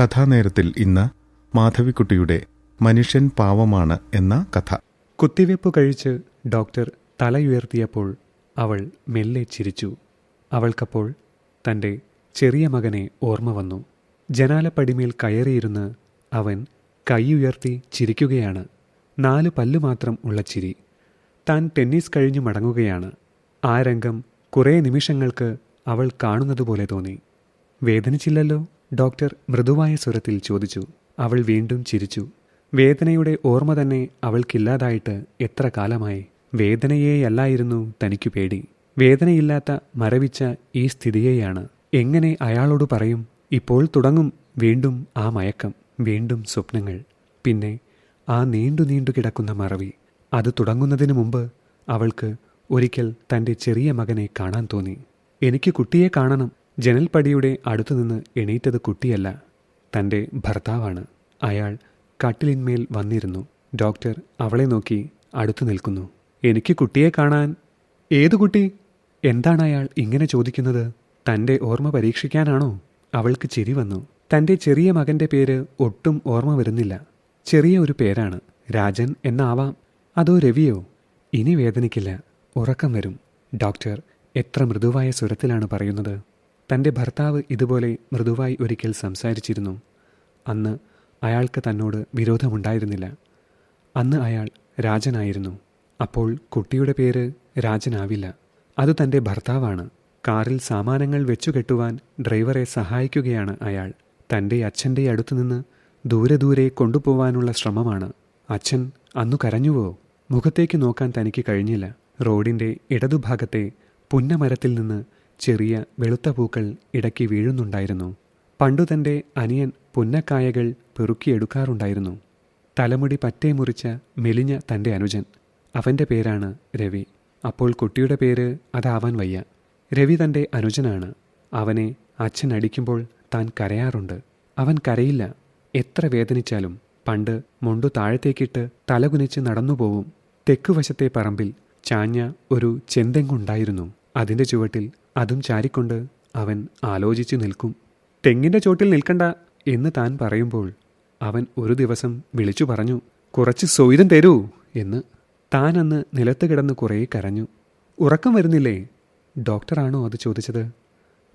കഥാനേരത്തിൽ ഇന്ന് മാധവിക്കുട്ടിയുടെ മനുഷ്യൻ പാവമാണ് എന്ന കഥ. കുത്തിവെപ്പ് കഴിച്ച് ഡോക്ടർ തലയുയർത്തിയപ്പോൾ അവൾ മെല്ലെ ചിരിച്ചു. അവൾക്കപ്പോൾ തന്റെ ചെറിയ മകനെ ഓർമ്മ വന്നു. ജനാലപ്പടിമേൽ കയറിയിരുന്ന് അവൻ കൈയുയർത്തി ചിരിക്കുകയാണ്. നാല് പല്ലു മാത്രം ഉള്ള ചിരി. താൻ ടെന്നീസ് കഴിഞ്ഞു മടങ്ങുകയാണ്. ആ രംഗം കുറേ നിമിഷങ്ങൾക്ക് അവൾ കാണുന്നതുപോലെ തോന്നി. വേദനിച്ചില്ലല്ലോ? ഡോക്ടർ മൃദുവായ സ്വരത്തിൽ ചോദിച്ചു. അവൾ വീണ്ടും ചിരിച്ചു. വേദനയുടെ ഓർമ്മ തന്നെ അവൾക്കില്ലാതായിട്ട് എത്ര കാലമായി. വേദനയെയല്ലായിരുന്നു തനിക്കു പേടി. വേദനയില്ലാത്ത മരവിച്ച ഈ സ്ഥിതിയെയാണ്. എങ്ങനെ അയാളോട് പറയും ഇപ്പോൾ തുടങ്ങും വീണ്ടും ആ മയക്കം വീണ്ടും സ്വപ്നങ്ങൾ. പിന്നെ ആ നീണ്ടു നീണ്ടു കിടക്കുന്ന മറവി. അത് തുടങ്ങുന്നതിന് മുമ്പ് അവൾക്ക് ഒരിക്കൽ തന്റെ ചെറിയ മകനെ കാണാൻ തോന്നി. എനിക്ക് കുട്ടിയെ കാണണം ജനൽപ്പടിയുടെ അടുത്തുനിന്ന് എണീറ്റത് കുട്ടിയല്ല തന്റെ ഭർത്താവാണ്. അയാൾ കട്ടിലിന്മേൽ വന്നിരുന്നു. ഡോക്ടർ അവളെ നോക്കി അടുത്തു നിൽക്കുന്നു. എനിക്ക് കുട്ടിയെ കാണാൻ ഏതു കുട്ടി? എന്താണ് അയാൾ ഇങ്ങനെ ചോദിക്കുന്നത്? തന്റെ ഓർമ്മ പരീക്ഷിക്കാനാണോ? അവൾക്ക് ചിരി വന്നു. തന്റെ ചെറിയ മകന്റെ പേര് ഒട്ടും ഓർമ്മ വരുന്നില്ല. ചെറിയ ഒരു പേരാണ്. രാജൻ എന്നാവാം. അതോ രവിയോ? ഇനി വേദനിക്കില്ല. ഉറക്കം വരും. ഡോക്ടർ എത്ര മൃദുവായ സ്വരത്തിലാണ് പറയുന്നത്? തന്റെ ഭർത്താവ് ഇതുപോലെ മൃദുവായി ഒരിക്കൽ സംസാരിച്ചിരുന്നു. അന്ന് അയാൾക്ക് തന്നോട് വിരോധമുണ്ടായിരുന്നില്ല. അന്ന് അയാൾ രാജനായിരുന്നു. അപ്പോൾ കുട്ടിയുടെ പേര് രാജനാവില്ല. അത് തന്റെ ഭർത്താവാണ്. കാറിൽ സാമാനങ്ങൾ വെച്ചുകെട്ടുവാൻ ഡ്രൈവറെ സഹായിക്കുകയാണ് അയാൾ. തന്റെ അച്ഛന്റെ അടുത്തുനിന്ന് ദൂരെ ദൂരെ കൊണ്ടുപോവാനുള്ള ശ്രമമാണ്. അച്ഛൻ അന്നു കരഞ്ഞുവോ? മുഖത്തേക്ക് നോക്കാൻ തനിക്ക് കഴിഞ്ഞില്ല. റോഡിന്റെ ഇടതുഭാഗത്തെ പുന്നമരത്തിൽ നിന്ന് ചെറിയ വെളുത്ത പൂക്കൾ ഇടയ്ക്ക് വീഴുന്നുണ്ടായിരുന്നു. പണ്ടു തന്റെ അനിയൻ പുന്നക്കായകൾ പെറുക്കിയെടുക്കാറുണ്ടായിരുന്നു. തലമുടി പറ്റേ മുറിച്ച മെലിഞ്ഞ തന്റെ അനുജൻ. അവന്റെ പേരാണ് രവി. അപ്പോൾ കുട്ടിയുടെ പേര് അതാവാൻ വയ്യ. രവി തന്റെ അനുജനാണ്. അവനെ അച്ഛൻ അടിക്കുമ്പോൾ താൻ കരയാറുണ്ട്. അവൻ കരയില്ല. എത്ര വേദനിച്ചാലും പണ്ട് മുണ്ടു താഴത്തേക്കിട്ട് തലകുനിച്ച് നടന്നുപോവും. തെക്കുവശത്തെ പറമ്പിൽ ചാഞ്ഞ ഒരു ചെന്തെങ്ങുണ്ടായിരുന്നു. അതിന്റെ ചുവട്ടിൽ അതും ചാരിക്കൊണ്ട് അവൻ ആലോചിച്ചു നിൽക്കും. തെങ്ങിന്റെ ചോട്ടിൽ നിൽക്കണ്ട എന്ന് താൻ പറയുമ്പോൾ അവൻ ഒരു ദിവസം വിളിച്ചു പറഞ്ഞു കുറച്ച് സ്വൈരം തരൂ എന്ന് താൻ അന്ന് നിലത്ത് കിടന്ന് കുറേ കരഞ്ഞു. ഉറക്കം വരുന്നില്ലേ? ഡോക്ടറാണോ അത് ചോദിച്ചത്?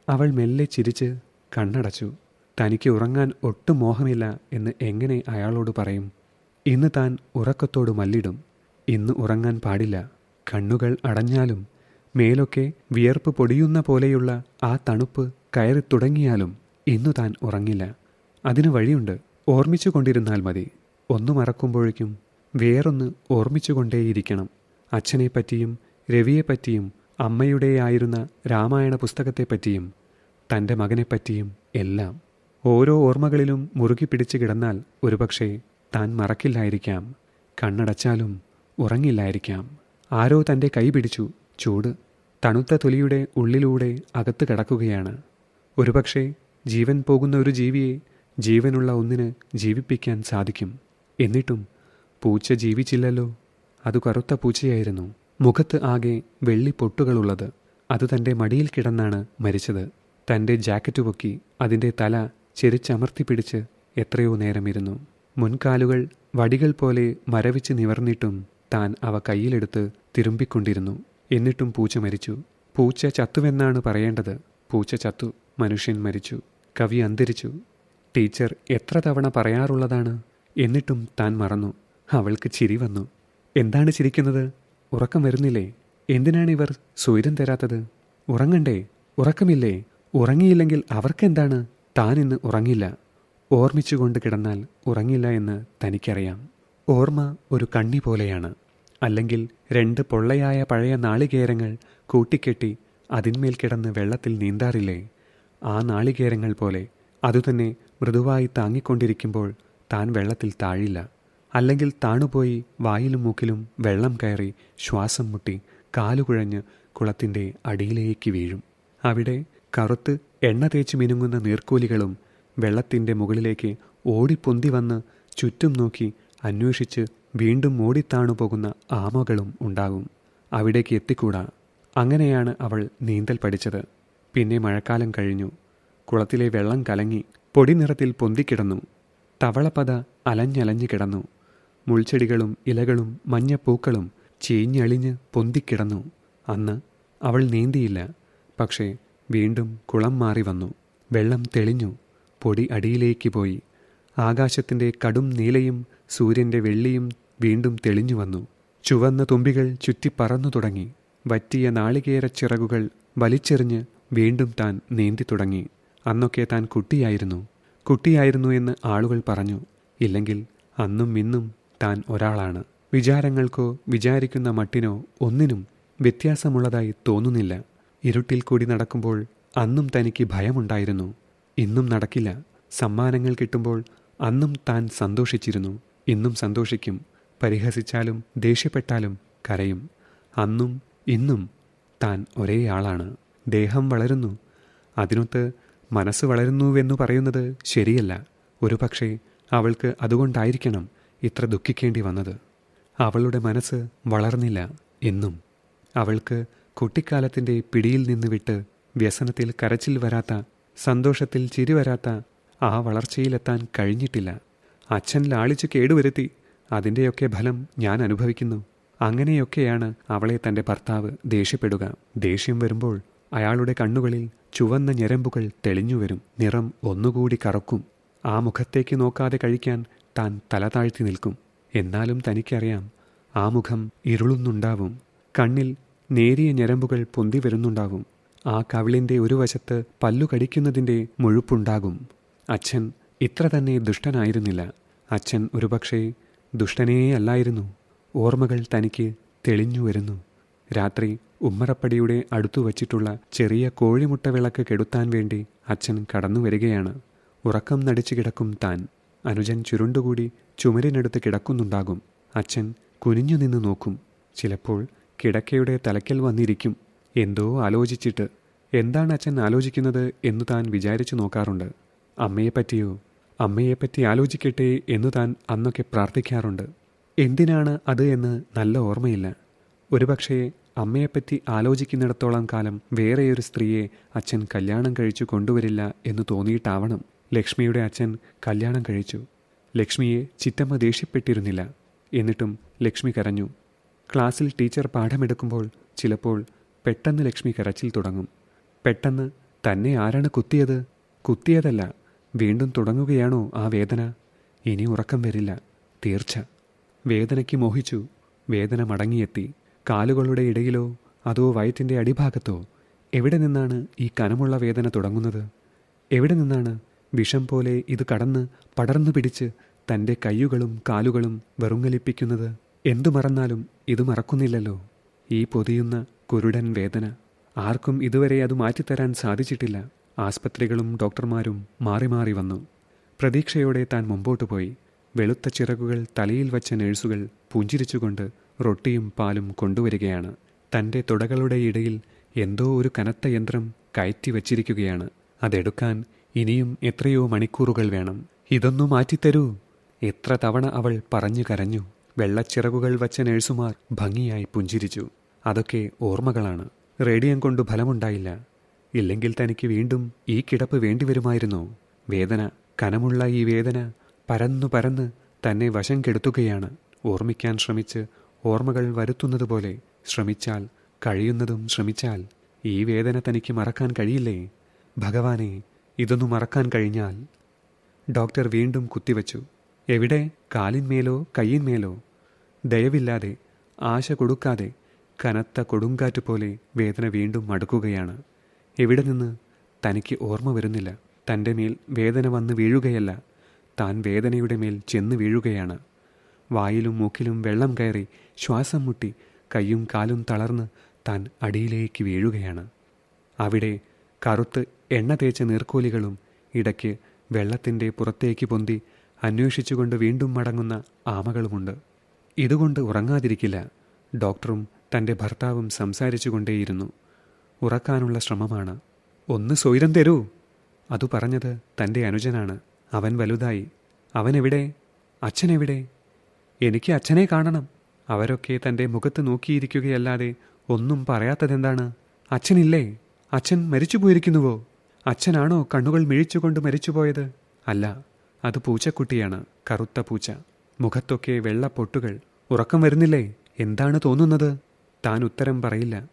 അവൾ മെല്ലെ ചിരിച്ച് കണ്ണടച്ചു. തനിക്ക് ഉറങ്ങാൻ ഒട്ടും മോഹമില്ല എന്ന് എങ്ങനെ അയാളോട് പറയും? ഇന്ന് താൻ ഉറക്കത്തോട് മല്ലിടും. ഇന്ന് ഉറങ്ങാൻ പാടില്ല. കണ്ണുകൾ അടഞ്ഞാലും മേലൊക്കെ വിയർപ്പ് പൊടിയുന്ന പോലെയുള്ള ആ തണുപ്പ് കയറി തുടങ്ങിയാലും ഇന്നു താൻ ഉറങ്ങില്ല. അതിനു വഴിയുണ്ട് ഓർമ്മിച്ചു കൊണ്ടിരുന്നാൽ മതി. ഒന്നു മറക്കുമ്പോഴേക്കും വേറൊന്ന് ഓർമ്മിച്ചുകൊണ്ടേയിരിക്കണം. അച്ഛനെപ്പറ്റിയും രവിയെപ്പറ്റിയും അമ്മയുടെയായിരുന്ന രാമായണ പുസ്തകത്തെപ്പറ്റിയും തന്റെ മകനെപ്പറ്റിയും എല്ലാം ഓരോ ഓർമ്മകളിലും മുറുകി പിടിച്ചു കിടന്നാൽ ഒരുപക്ഷെ താൻ മറക്കില്ലായിരിക്കാം. കണ്ണടച്ചാലും ഉറങ്ങില്ലായിരിക്കാം. ആരോ തന്റെ കൈ പിടിച്ചു ചൂട് തണുത്ത തൊലിയുടെ ഉള്ളിലൂടെ അകത്ത് കിടക്കുകയാണ്. ഒരുപക്ഷെ ജീവൻ പോകുന്ന ഒരു ജീവിയെ ജീവനുള്ള ഒന്നിന് ജീവിപ്പിക്കാൻ സാധിക്കും. എന്നിട്ടും പൂച്ച ജീവിച്ചില്ലല്ലോ. അത് കറുത്ത പൂച്ചയായിരുന്നു. മുഖത്ത് ആകെ വെള്ളി പൊട്ടുകളുള്ളത്. അത് തന്റെ മടിയിൽ കിടന്നാണ് മരിച്ചത്. തന്റെ ജാക്കറ്റ് പൊക്കി അതിന്റെ തല ചെരിച്ചമർത്തി പിടിച്ച് എത്രയോ നേരം ഇരുന്നു മുൻകാലുകൾ വടികൾ പോലെ മരവിച്ച് നിവർന്നിട്ടും താൻ അവ കയ്യിലെടുത്ത് തിരുമ്പിക്കൊണ്ടിരുന്നു. എന്നിട്ടും പൂച്ച മരിച്ചു. പൂച്ച ചത്തുവെന്നാണ് പറയേണ്ടത്. പൂച്ച ചത്തു. മനുഷ്യൻ മരിച്ചു. കവി അന്തരിച്ചു. ടീച്ചർ എത്ര തവണ പറയാറുള്ളതാണ്? എന്നിട്ടും താൻ മറന്നു. അവൾക്ക് ചിരി വന്നു. എന്താണ് ചിരിക്കുന്നത്? ഉറക്കം വരുന്നില്ലേ? എന്തിനാണ് ഇവർ സ്വൈരം തരാത്തത്? ഉറങ്ങണ്ടേ? ഉറക്കമില്ലേ? ഉറങ്ങിയില്ലെങ്കിൽ അവർക്കെന്താണ്? താൻ ഇന്ന് ഉറങ്ങില്ല. ഓർമ്മിച്ചുകൊണ്ട് കിടന്നാൽ ഉറങ്ങില്ല എന്ന് തനിക്കറിയാം. ഓർമ്മ ഒരു കണ്ണി പോലെയാണ്. അല്ലെങ്കിൽ രണ്ട് പൊള്ളയായ പഴയ നാളികേരങ്ങൾ കൂട്ടിക്കെട്ടി അതിന്മേൽ കിടന്ന് വെള്ളത്തിൽ നീന്താറില്ലേ? ആ നാളികേരങ്ങൾ പോലെ അതുതന്നെ മൃദുവായി താങ്ങിക്കൊണ്ടിരിക്കുമ്പോൾ താൻ വെള്ളത്തിൽ താഴില്ല. അല്ലെങ്കിൽ താണുപോയി വായിലും മൂക്കിലും വെള്ളം കയറി ശ്വാസം മുട്ടി കാലുകുഴഞ്ഞ് കുളത്തിന്റെ അടിയിലേക്ക് വീഴും. അവിടെ കറുത്ത് എണ്ണ തേച്ച് മിനുങ്ങുന്ന നീർക്കൂലികളും വെള്ളത്തിന്റെ മുകളിലേക്ക് ഓടിപ്പൊന്തി വന്ന് ചുറ്റും നോക്കി അന്വേഷിച്ച് വീണ്ടും ഓടിത്താണു പോകുന്ന ആമകളും ഉണ്ടാകും. അവിടേക്ക് എത്തിക്കൂടാ. അങ്ങനെയാണ് അവൾ നീന്തൽ പഠിച്ചത്. പിന്നെ മഴക്കാലം കഴിഞ്ഞു. കുളത്തിലെ വെള്ളം കലങ്ങി പൊടി നിറത്തിൽ പൊന്തിക്കിടന്നു. തവളപ്പത അലഞ്ഞലഞ്ഞു കിടന്നു. മുൾച്ചെടികളും ഇലകളും മഞ്ഞപ്പൂക്കളും ചീഞ്ഞളിഞ്ഞ് പൊന്തിക്കിടന്നു. അന്ന് അവൾ നീന്തിയില്ല. പക്ഷേ വീണ്ടും കുളം മാറി വന്നു. വെള്ളം തെളിഞ്ഞു. പൊടി അടിയിലേക്ക് പോയി. ആകാശത്തിന്റെ കടും നീലയും സൂര്യന്റെ വെള്ളിയും വീണ്ടും തെളിഞ്ഞു വന്നു. ചുവന്ന തുമ്പികൾ ചുറ്റിപ്പറന്നു തുടങ്ങി. വറ്റിയ നാളികേര ചിറകുകൾ വലിച്ചെറിഞ്ഞ് വീണ്ടും താൻ നീന്തി തുടങ്ങി. അന്നൊക്കെ താൻ കുട്ടിയായിരുന്നു. കുട്ടിയായിരുന്നു എന്ന് ആളുകൾ പറഞ്ഞു. ഇല്ലെങ്കിൽ അന്നും ഇന്നും താൻ ഒരാളാണ്. വിചാരങ്ങൾക്കോ വിചാരിക്കുന്ന മട്ടിനോ ഒന്നിനും വ്യത്യാസമുള്ളതായി തോന്നുന്നില്ല. ഇരുട്ടിൽ കൂടി നടക്കുമ്പോൾ അന്നും തനിക്ക് ഭയമുണ്ടായിരുന്നു. ഇന്നും നടക്കില്ല. സമ്മാനങ്ങൾ കിട്ടുമ്പോൾ അന്നും താൻ സന്തോഷിച്ചിരുന്നു. ഇന്നും സന്തോഷിക്കും. പരിഹസിച്ചാലും ദേഷ്യപ്പെട്ടാലും കരയും. അന്നും ഇന്നും താൻ ആളാണ് ദേഹം വളരുന്നു. അതിനൊത്ത് മനസ്സ് വളരുന്നുവെന്നു പറയുന്നത് ശരിയല്ല. ഒരുപക്ഷെ അവൾക്ക് അതുകൊണ്ടായിരിക്കണം ഇത്ര ദുഃഖിക്കേണ്ടി വന്നത്. അവളുടെ മനസ്സ് വളർന്നില്ല എന്നും. അവൾക്ക് കുട്ടിക്കാലത്തിന്റെ പിടിയിൽ നിന്ന് വിട്ട് വ്യസനത്തിൽ കരച്ചിൽ വരാത്ത സന്തോഷത്തിൽ ചിരി വരാത്ത ആ വളർച്ചയിലെത്താൻ കഴിഞ്ഞിട്ടില്ല. അച്ഛൻ ലാളിച്ചു കേടുവരുത്തി അതിന്റെയൊക്കെ ഫലം ഞാൻ അനുഭവിക്കുന്നു. അങ്ങനെയൊക്കെയാണ് അവളെ തന്റെ ഭർത്താവ് ദേഷ്യപ്പെടുക. ദേഷ്യം വരുമ്പോൾ അയാളുടെ കണ്ണുകളിൽ ചുവന്ന ഞരമ്പുകൾ തെളിഞ്ഞുവരും നിറം ഒന്നുകൂടി കറക്കും. ആ മുഖത്തേക്ക് നോക്കാതെ കഴിക്കാൻ താൻ തല താഴ്ത്തി നിൽക്കും. എന്നാലും തനിക്കറിയാം ആ മുഖം ഇരുളുന്നുണ്ടാവും. കണ്ണിൽ നേരിയ ഞരമ്പുകൾ പൊന്തി വരുന്നുണ്ടാവും. ആ കവിളിന്റെ ഒരു വശത്ത് പല്ലു കടിക്കുന്നതിന്റെ മുഴുപ്പുണ്ടാകും. അച്ഛൻ ഇത്ര തന്നെ ദുഷ്ടനായിരുന്നില്ല. അച്ഛൻ ഒരുപക്ഷേ ദുഷ്ടനേ അല്ലായിരുന്നു. ഓർമ്മകൾ തനിക്ക് തെളിഞ്ഞു വരുന്നു. രാത്രി ഉമ്മറപ്പടിയുടെ അടുത്തു വച്ചിട്ടുള്ള ചെറിയ കോഴിമുട്ട വിളക്ക് കെടുത്താൻ വേണ്ടി അച്ഛൻ കടന്നു വരികയാണ്. ഉറക്കം നടിച്ചു കിടക്കും താൻ. അനുജൻ ചുരുണ്ടുകൂടി ചുമരിനടുത്ത് കിടക്കുന്നുണ്ടാകും. അച്ഛൻ കുനിഞ്ഞു നിന്ന് നോക്കും. ചിലപ്പോൾ കിടക്കയുടെ തലയ്ക്കൽ വന്നിരിക്കും. എന്തോ ആലോചിച്ചിട്ട്. എന്താണ് അച്ഛൻ ആലോചിക്കുന്നത് എന്ന് താൻ വിചാരിച്ചു നോക്കാറുണ്ട്. അമ്മയെപ്പറ്റിയോ? അമ്മയെപ്പറ്റി ആലോചിക്കട്ടെ എന്ന് താൻ അന്നൊക്കെ പ്രാർത്ഥിക്കാറുണ്ട്. എന്തിനാണ് അത് എന്ന് നല്ല ഓർമ്മയില്ല. ഒരുപക്ഷേ അമ്മയെപ്പറ്റി ആലോചിക്കുന്നിടത്തോളം കാലം വേറെയൊരു സ്ത്രീയെ അച്ഛൻ കല്യാണം കഴിച്ചു കൊണ്ടുവരില്ല എന്ന് തോന്നിയിട്ടാവണം. ലക്ഷ്മിയുടെ അച്ഛൻ കല്യാണം കഴിച്ചു. ലക്ഷ്മിയെ ചിറ്റമ്മ ദേഷ്യപ്പെട്ടിരുന്നില്ല. എന്നിട്ടും ലക്ഷ്മി കരഞ്ഞു. ക്ലാസ്സിൽ ടീച്ചർ പാഠമെടുക്കുമ്പോൾ ചിലപ്പോൾ പെട്ടെന്ന് ലക്ഷ്മി കരച്ചിൽ തുടങ്ങും. പെട്ടെന്ന് തന്നെ ആരാണ് കുത്തിയത്? കുത്തിയതല്ല. വീണ്ടും തുടങ്ങുകയാണോ ആ വേദന? ഇനി ഉറക്കം വരില്ല. തീർച്ച. വേദനയ്ക്ക് മോഹിച്ചു. വേദന മടങ്ങിയെത്തി. കാലുകളുടെ ഇടയിലോ അതോ വയറ്റിന്റെ അടിഭാഗത്തോ? എവിടെ നിന്നാണ് ഈ കനമുള്ള വേദന തുടങ്ങുന്നത്? എവിടെ നിന്നാണ് വിഷം പോലെ ഇത് കടന്ന് പടർന്നു പിടിച്ച് തന്റെ കയ്യുകളും കാലുകളും വെറുങ്ങലിപ്പിക്കുന്നത്? എന്തു മറന്നാലും ഇത് മറക്കുന്നില്ലല്ലോ. ഈ പൊതിയുന്ന കുരുടൻ വേദന. ആർക്കും ഇതുവരെ അത് മാറ്റിത്തരാൻ സാധിച്ചിട്ടില്ല. ആസ്പത്രികളും ഡോക്ടർമാരും മാറി മാറി വന്നു. പ്രതീക്ഷയോടെ താൻ മുമ്പോട്ട് പോയി. വെളുത്ത ചിറകുകൾ തലയിൽ വച്ച നേഴ്സുകൾ പുഞ്ചിരിച്ചുകൊണ്ട് റൊട്ടിയും പാലും കൊണ്ടുവരികയാണ്. തന്റെ തുടകളുടെ ഇടയിൽ എന്തോ ഒരു കനത്ത യന്ത്രം കയറ്റി വച്ചിരിക്കുകയാണ്. അതെടുക്കാൻ ഇനിയും എത്രയോ മണിക്കൂറുകൾ വേണം. ഇതൊന്നു മാറ്റിത്തരൂ. എത്ര തവണ അവൾ പറഞ്ഞു കരഞ്ഞു. വെള്ളച്ചിറകുകൾ വച്ച നേഴ്സുമാർ ഭംഗിയായി പുഞ്ചിരിച്ചു. അതൊക്കെ ഓർമ്മകളാണ്. റേഡിയം കൊണ്ട് ഫലമുണ്ടായില്ല. ഇല്ലെങ്കിൽ തനിക്ക് വീണ്ടും ഈ കിടപ്പ് വേണ്ടിവരുമായിരുന്നു. വേദന കനമുള്ള ഈ വേദന പരന്നു പരന്ന് തന്നെ വശം കെടുത്തുകയാണ്. ഓർമ്മിക്കാൻ ശ്രമിച്ച് ഓർമ്മകൾ വരുത്തുന്നതുപോലെ ശ്രമിച്ചാൽ കഴിയുന്നതും ശ്രമിച്ചാൽ ഈ വേദന തനിക്ക് മറക്കാൻ കഴിയില്ലേ? ഭഗവാനെ ഇതൊന്നു മറക്കാൻ കഴിഞ്ഞാൽ. ഡോക്ടർ വീണ്ടും കുത്തിവച്ചു. എവിടെ? കാലിന്മേലോ കയ്യിന്മേലോ ദയവില്ലാതെ ആശ കൊടുക്കാതെ കനത്ത കൊടുങ്കാറ്റ് പോലെ വേദന വീണ്ടും മടുക്കുകയാണ്. എവിടെ നിന്ന്? തനിക്ക് ഓർമ്മ വരുന്നില്ല. തന്റെ മേൽ വേദന വന്ന് വീഴുകയല്ല. താൻ വേദനയുടെ മേൽ ചെന്ന് വീഴുകയാണ്. വായിലും മൂക്കിലും വെള്ളം കയറി ശ്വാസം മുട്ടി കയ്യും കാലും തളർന്ന് താൻ അടിയിലേക്ക് വീഴുകയാണ്. അവിടെ കറുത്ത് എണ്ണ തേച്ച നീർക്കോലികളും ഇടയ്ക്ക് വെള്ളത്തിന്റെ പുറത്തേക്ക് പൊന്തി അന്വേഷിച്ചുകൊണ്ട് വീണ്ടും മടങ്ങുന്ന ആമകളുമുണ്ട്. ഇതുകൊണ്ട് ഉറങ്ങാതിരിക്കില്ല. ഡോക്ടറും തന്റെ ഭർത്താവും സംസാരിച്ചുകൊണ്ടേയിരുന്നു. ഉറക്കാനുള്ള ശ്രമമാണ്. ഒന്ന് സ്വൈരം തരൂ. അതു പറഞ്ഞത് തന്റെ അനുജനാണ്. അവൻ വലുതായി. അവനെവിടെ? അച്ഛനെവിടെ? എനിക്ക് അച്ഛനെ കാണണം. അവരൊക്കെ തന്റെ മുഖത്ത് നോക്കിയിരിക്കുകയല്ലാതെ ഒന്നും പറയാത്തതെന്താണ്? അച്ഛനില്ലേ? അച്ഛൻ മരിച്ചു പോയിരിക്കുന്നുവോ അച്ഛനാണോ കണ്ണുകൾ മിഴിച്ചുകൊണ്ട് മരിച്ചുപോയത്? അല്ല അത് പൂച്ചക്കുട്ടിയാണ് കറുത്ത പൂച്ച. മുഖത്തൊക്കെ വെള്ള പൊട്ടുകൾ. ഉറക്കം വരുന്നില്ലേ? എന്താണ് തോന്നുന്നത്? താൻ ഉത്തരം പറയില്ല.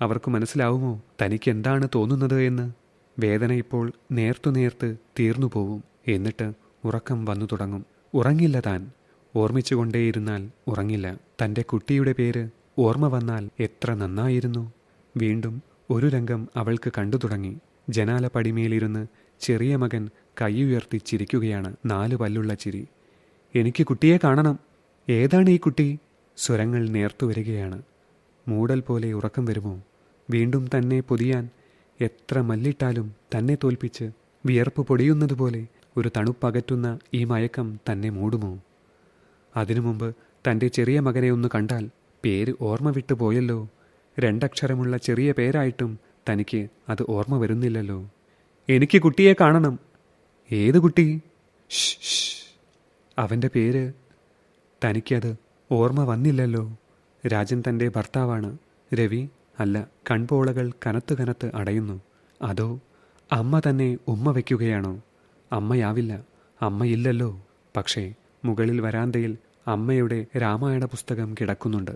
അവർക്ക് മനസ്സിലാവുമോ തനിക്ക് എന്താണ് തോന്നുന്നത് എന്ന്? വേദന ഇപ്പോൾ നേർത്തു നേർത്ത് തീർന്നു പോവും. എന്നിട്ട് ഉറക്കം വന്നു തുടങ്ങും. ഉറങ്ങില്ല താൻ. ഓർമ്മിച്ചുകൊണ്ടേയിരുന്നാൽ ഉറങ്ങില്ല. തന്റെ കുട്ടിയുടെ പേര് ഓർമ്മ വന്നാൽ എത്ര നന്നായിരുന്നു. വീണ്ടും ഒരു രംഗം അവൾക്ക് കണ്ടു തുടങ്ങി. ജനാല പടിമേലിരുന്ന് ചെറിയ മകൻ കൈയുയർത്തി ചിരിക്കുകയാണ് നാലു പല്ലുള്ള ചിരി. എനിക്ക് കുട്ടിയെ കാണണം. ഏതാണ് ഈ കുട്ടി? സ്വരങ്ങൾ നേർത്തു വരികയാണ്. മൂടൽ പോലെ ഉറക്കം വരുമോ? വീണ്ടും തന്നെ പൊതിയാൻ എത്ര മല്ലിട്ടാലും തന്നെ തോൽപ്പിച്ച് വിയർപ്പ് പൊടിയുന്നതുപോലെ ഒരു തണുപ്പകറ്റുന്ന ഈ മയക്കം തന്നെ മൂടുമോ? അതിനു മുമ്പ് തന്റെ ചെറിയ മകനെ ഒന്ന് കണ്ടാൽ പേര് ഓർമ്മ വിട്ടു പോയല്ലോ. രണ്ടക്ഷരമുള്ള ചെറിയ പേരായിട്ടും തനിക്ക് അത് ഓർമ്മ വരുന്നില്ലല്ലോ. എനിക്ക് കുട്ടിയെ കാണണം. ഏത് കുട്ടി. അവന്റെ പേര് തനിക്കത് ഓർമ്മ വന്നില്ലല്ലോ. രാജൻ തന്റെ ഭർത്താവാണ് രവി. അല്ല കൺപോളകൾ കനത്ത് കനത്ത് അടയുന്നു. അതോ അമ്മ തന്നെ ഉമ്മ വയ്ക്കുകയാണോ? അമ്മയാവില്ല അമ്മയില്ലല്ലോ. പക്ഷേ മുകളിൽ വരാന്തയിൽ അമ്മയുടെ രാമായണ പുസ്തകം കിടക്കുന്നുണ്ട്.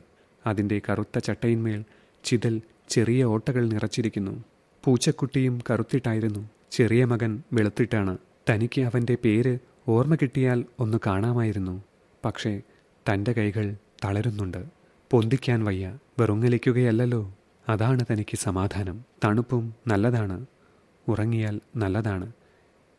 അതിന്റെ കറുത്ത ചട്ടയിന്മേൽ ചിതൽ ചെറിയ ഓട്ടകൾ നിറച്ചിരിക്കുന്നു. പൂച്ചക്കുട്ടിയും കറുത്തിട്ടായിരുന്നു. ചെറിയ മകൻ വെളുത്തിട്ടാണ്. തനിക്ക് അവന്റെ പേര് ഓർമ്മ കിട്ടിയാൽ ഒന്ന് കാണാമായിരുന്നു. പക്ഷേ തന്റെ കൈകൾ തളരുന്നുണ്ട്. പൊന്തിക്കാൻ വയ്യ. വെറുങ്ങലിക്കുകയല്ലല്ലോ. അതാണ് തനിക്ക് സമാധാനം. തണുപ്പും നല്ലതാണ്. ഉറങ്ങിയാൽ നല്ലതാണ്.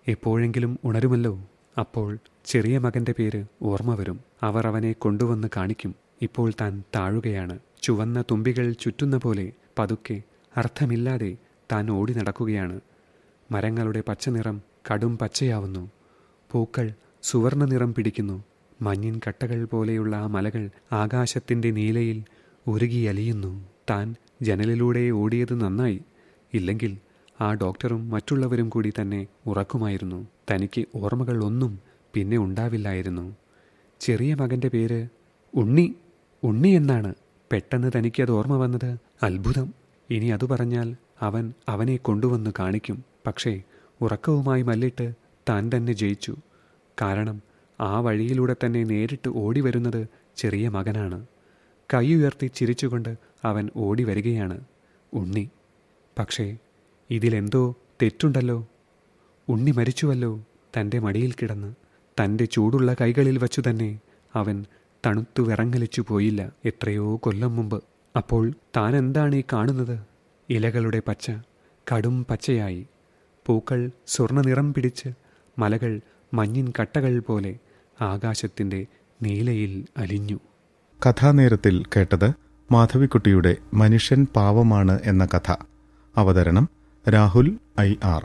എപ്പോഴെങ്കിലും ഉണരുമല്ലോ. അപ്പോൾ ചെറിയ മകന്റെ പേര് ഓർമ്മ വരും. അവർ അവനെ കൊണ്ടുവന്ന് കാണിക്കും. ഇപ്പോൾ താൻ താഴുകയാണ്. ചുവന്ന തുമ്പികൾ ചുറ്റുന്ന പോലെ പതുക്കെ അർത്ഥമില്ലാതെ താൻ ഓടി നടക്കുകയാണ്. മരങ്ങളുടെ പച്ചനിറം കടും പച്ചയാവുന്നു. പൂക്കൾ സുവർണ നിറം പിടിക്കുന്നു. മഞ്ഞിൻ കട്ടകൾ പോലെയുള്ള ആ മലകൾ ആകാശത്തിന്റെ നീലയിൽ ഉരുകിയലിയുന്നു താൻ ജനലിലൂടെ ഓടിയത് നന്നായി. ഇല്ലെങ്കിൽ ആ ഡോക്ടറും മറ്റുള്ളവരും കൂടി തന്നെ ഉറക്കുമായിരുന്നു. തനിക്ക് ഓർമ്മകൾ ഒന്നും പിന്നെ ഉണ്ടാവില്ലായിരുന്നു. ചെറിയ മകന്റെ പേര് ഉണ്ണി. ഉണ്ണി എന്നാണ്. പെട്ടെന്ന് തനിക്കത് ഓർമ്മ വന്നത് അത്ഭുതം. ഇനി അത് പറഞ്ഞാൽ അവൻ അവനെ കൊണ്ടുവന്ന് കാണിക്കും. പക്ഷേ ഉറക്കവുമായി മല്ലിട്ട് താൻ തന്നെ ജയിച്ചു. കാരണം ആ വഴിയിലൂടെ തന്നെ നേരിട്ട് ഓടി വരുന്നത് ചെറിയ മകനാണ്. കൈ ഉയർത്തി ചിരിച്ചുകൊണ്ട് അവൻ ഓടി വരികയാണ്. ഉണ്ണി. പക്ഷേ ഇതിലെന്തോ തെറ്റുണ്ടല്ലോ. ഉണ്ണി മരിച്ചുവല്ലോ തന്റെ മടിയിൽ കിടന്ന്. തന്റെ ചൂടുള്ള കൈകളിൽ വച്ചു തന്നെ അവൻ തണുത്തു വിറങ്ങലിച്ചു പോയില്ല എത്രയോ കൊല്ലം മുമ്പ്. അപ്പോൾ താൻ എന്താണ് ഈ കാണുന്നത്? ഇലകളുടെ പച്ച കടും പച്ചയായി. പൂക്കൾ സ്വർണ നിറം പിടിച്ച് മലകൾ മഞ്ഞിൻ കട്ടകൾ പോലെ ആകാശത്തിന്റെ നീലയിൽ അലിഞ്ഞു. കഥാനേരത്തിൽ കേട്ടത് മാധവിക്കുട്ടിയുടെ മനുഷ്യൻ പാവമാണ് എന്ന കഥ. അവതരണം രാഹുൽ ഐ ആർ.